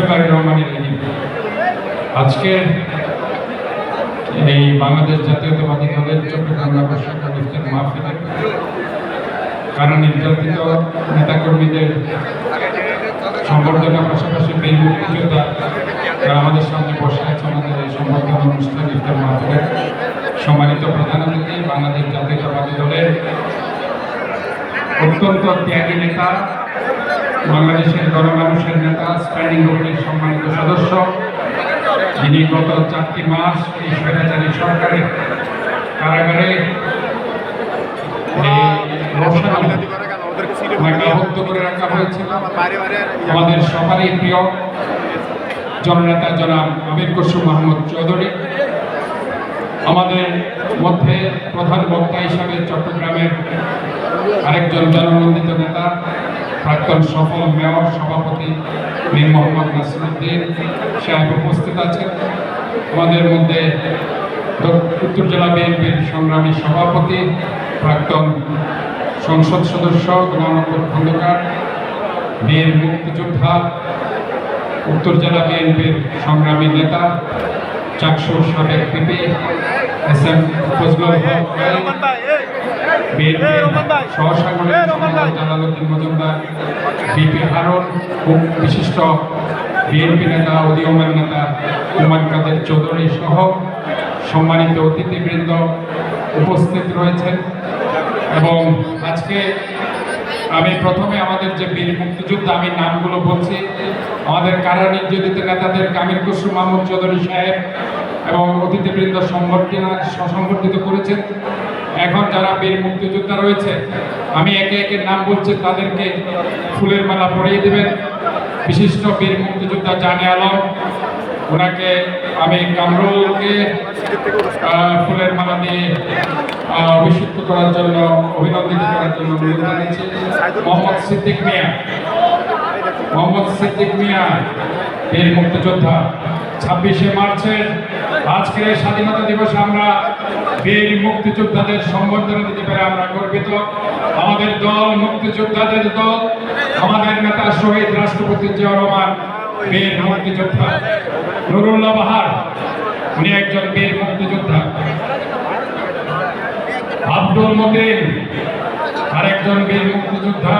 বিসমুল্লাহ রহমানির রহিম আজকে এই বাংলাদেশ জাতীয়তাবাদী দলের চট্টগ্রাম নগর ইফতার কারণ নির্যাতিত নেতাকর্মীদের সম্বর্ধনার পাশাপাশি বীর মুক্তিযোদ্ধা যারা আমাদের সামনে বসে আছে আমাদের এই সম্বর্ধনা অনুষ্ঠান ইফতার মাহফিলে। সম্মানিত প্রধান অতিথি, বাংলাদেশ জাতীয়তাবাদী দলের অত্যন্ত ত্যাগী নেতা বাংলাদেশের গণমানুষের নেতা, স্ট্যান্ডিং কমিটির সম্মানিত সদস্য, যিনি গত চারটি মাস এই স্বৈরাচারী সরকারের কারাগারে করে রাখা হয়েছিল। আমাদের সবারই প্রিয় জননেতা জনাব আমির কুসুম মাহমুদ চৌধুরী, আমাদের মধ্যে প্রধান বক্তা হিসাবে চট্টগ্রামের আরেকজন জননন্দিত নেতা প্রাক্তন সফল মেয়র, সভাপতি মীর মোহাম্মদ নাসিরুদ্দিন সাহেব উপস্থিত আছেন। আমাদের মধ্যে উত্তর জেলা বিএনপির সংগ্রামী সভাপতি, প্রাক্তন সংসদ সদস্য গুণানন্দ খন্দকার বীর মুক্তিযোদ্ধা, উত্তর জেলা বিএনপির সংগ্রামী নেতা, চাকসুর সাবেক PP S M Fazlul Haque Majumdar BP Harun বিশিষ্ট বিএনপি নেতা উদীয়মান নেতা হুমায়ুন কাদের চৌধুরী সহ সম্মানিত অতিথিবৃন্দ উপস্থিত রয়েছেন। এবং আজকে আমি প্রথমে আমাদের যে বীর মুক্তিযোদ্ধা আমি নামগুলো বলছি। আমাদের কারা নির্যাতিত নেতাদের কামির কুসুম মাহমুদ চৌধুরী সাহেব এবং অতিথিবৃন্দ সম্বর্ধনা সংবর্ধিত করেছেন। এখন যারা বীর মুক্তিযোদ্ধা রয়েছে, আমি একে একে নাম বলছি, তাদেরকে ফুলের মালা পরিয়ে দেবেন। বিশিষ্ট বীর মুক্তিযোদ্ধা জানে আলম, ওনাকে আমি কামরুলকে ফুলের মালা দিয়ে অভিষিক্ত করার জন্য, অভিনন্দিত করার জন্য অনুরোধ জানাচ্ছি মোহাম্মদ সিদ্দিক মিয়া, মোহাম্মদ সিদ্দিক মিয়া, বীর মুক্তিযোদ্ধা। ছাব্বিশে মার্চের আজকের এই স্বাধীনতা দিবসে আমরা বীর মুক্তিযোদ্ধাদের সম্বর্ধনা দিতে পেরে আমরা গর্বিত। আমাদের দল, মুক্তিযোদ্ধাদের দল, আমাদের নেতা শহীদ রাষ্ট্রপতি জিয়া রহমান, বীর মুক্তিযোদ্ধা। নুরুল্লাহ বাহার, উনি একজন বীর মুক্তিযোদ্ধা। আব্দুল মতিন, আরেকজন বীর মুক্তিযোদ্ধা।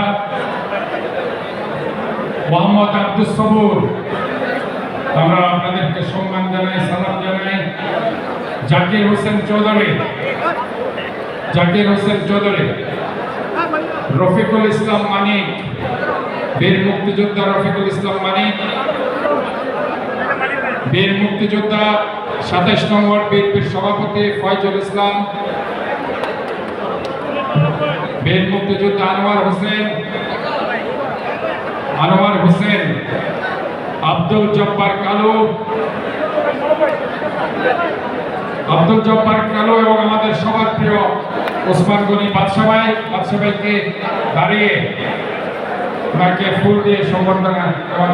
মোহাম্মদ আব্দুল সবুর আমরা আপনাদেরকে সম্মান জানাই, সালাম জানাই। জাকির হোসেন চৌধুরী। জাকির হোসেন চৌধুরী। রফিকুল ইসলাম মানিক। বীর মুক্তিযোদ্ধা রফিকুল ইসলাম মানিক। বীর মুক্তিযোদ্ধা সাতাইশ নম্বর বিএনপির সভাপতি ফয়জুল ইসলাম। বীর মুক্তিযোদ্ধা আনোয়ার হোসেন। আনোয়ার হোসেন। আব্দুল জব্বার কালু। আব্দুল জব্বার কালু এবং আমাদের সবার প্রিয় ওসমান গনি বাদশাহ ভাই দাঁড়িয়ে ওনাকে ফুল দিয়ে সম্বর্ধনা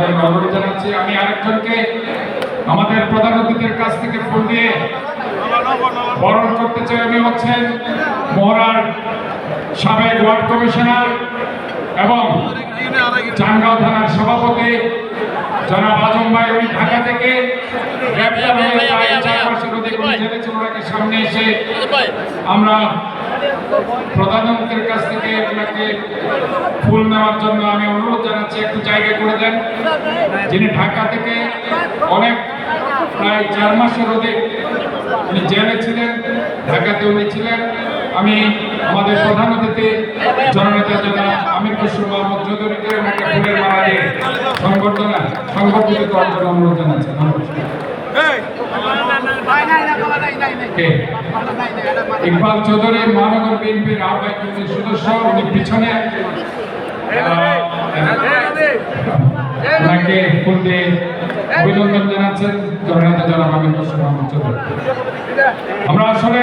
জন্য অনুরোধ জানাচ্ছি। আমি আরেকজনকে আমাদের প্রধান অতিথির কাছ থেকে ফুল দিয়ে বরণ করতে চাই। উনি হচ্ছেন মহড়ার সাবেক ওয়ার্ড কমিশনার এবং চানগাঁও থানার সভাপতি জনাব আজম ভাই উনি ঢাকা থেকে সামনে এসে আমরা প্রধানমন্ত্রীর কাছ থেকে ওনাকে ফুল নেওয়ার জন্য আমি অনুরোধ জানাচ্ছি একটু জায়গা করে দেন। যিনি ঢাকা থেকে অনেক প্রায় চার মাসের অধিক উনি জেলে ছিলেন ঢাকাতে উনি ছিলেন। আমি আমাদের প্রধান অতিথি জননেতা জনাব আমির খুশরু মোহাম্মদ চৌধুরীকে ওনাকে ফুলের মালা দিয়ে সংবর্ধনা সংবর্ধিত করার জন্য অনুরোধ জানাচ্ছি। ইকবাল চৌধুরী মহানগর বিএনপির আহ্বায়ক কমিটির সদস্য উনি পিছনে। ফুল দিয়ে অভিনন্দন জানাচ্ছেন জননেতা জনাব আমির খুশরু মোহাম্মদ চৌধুরী। আমরা আসলে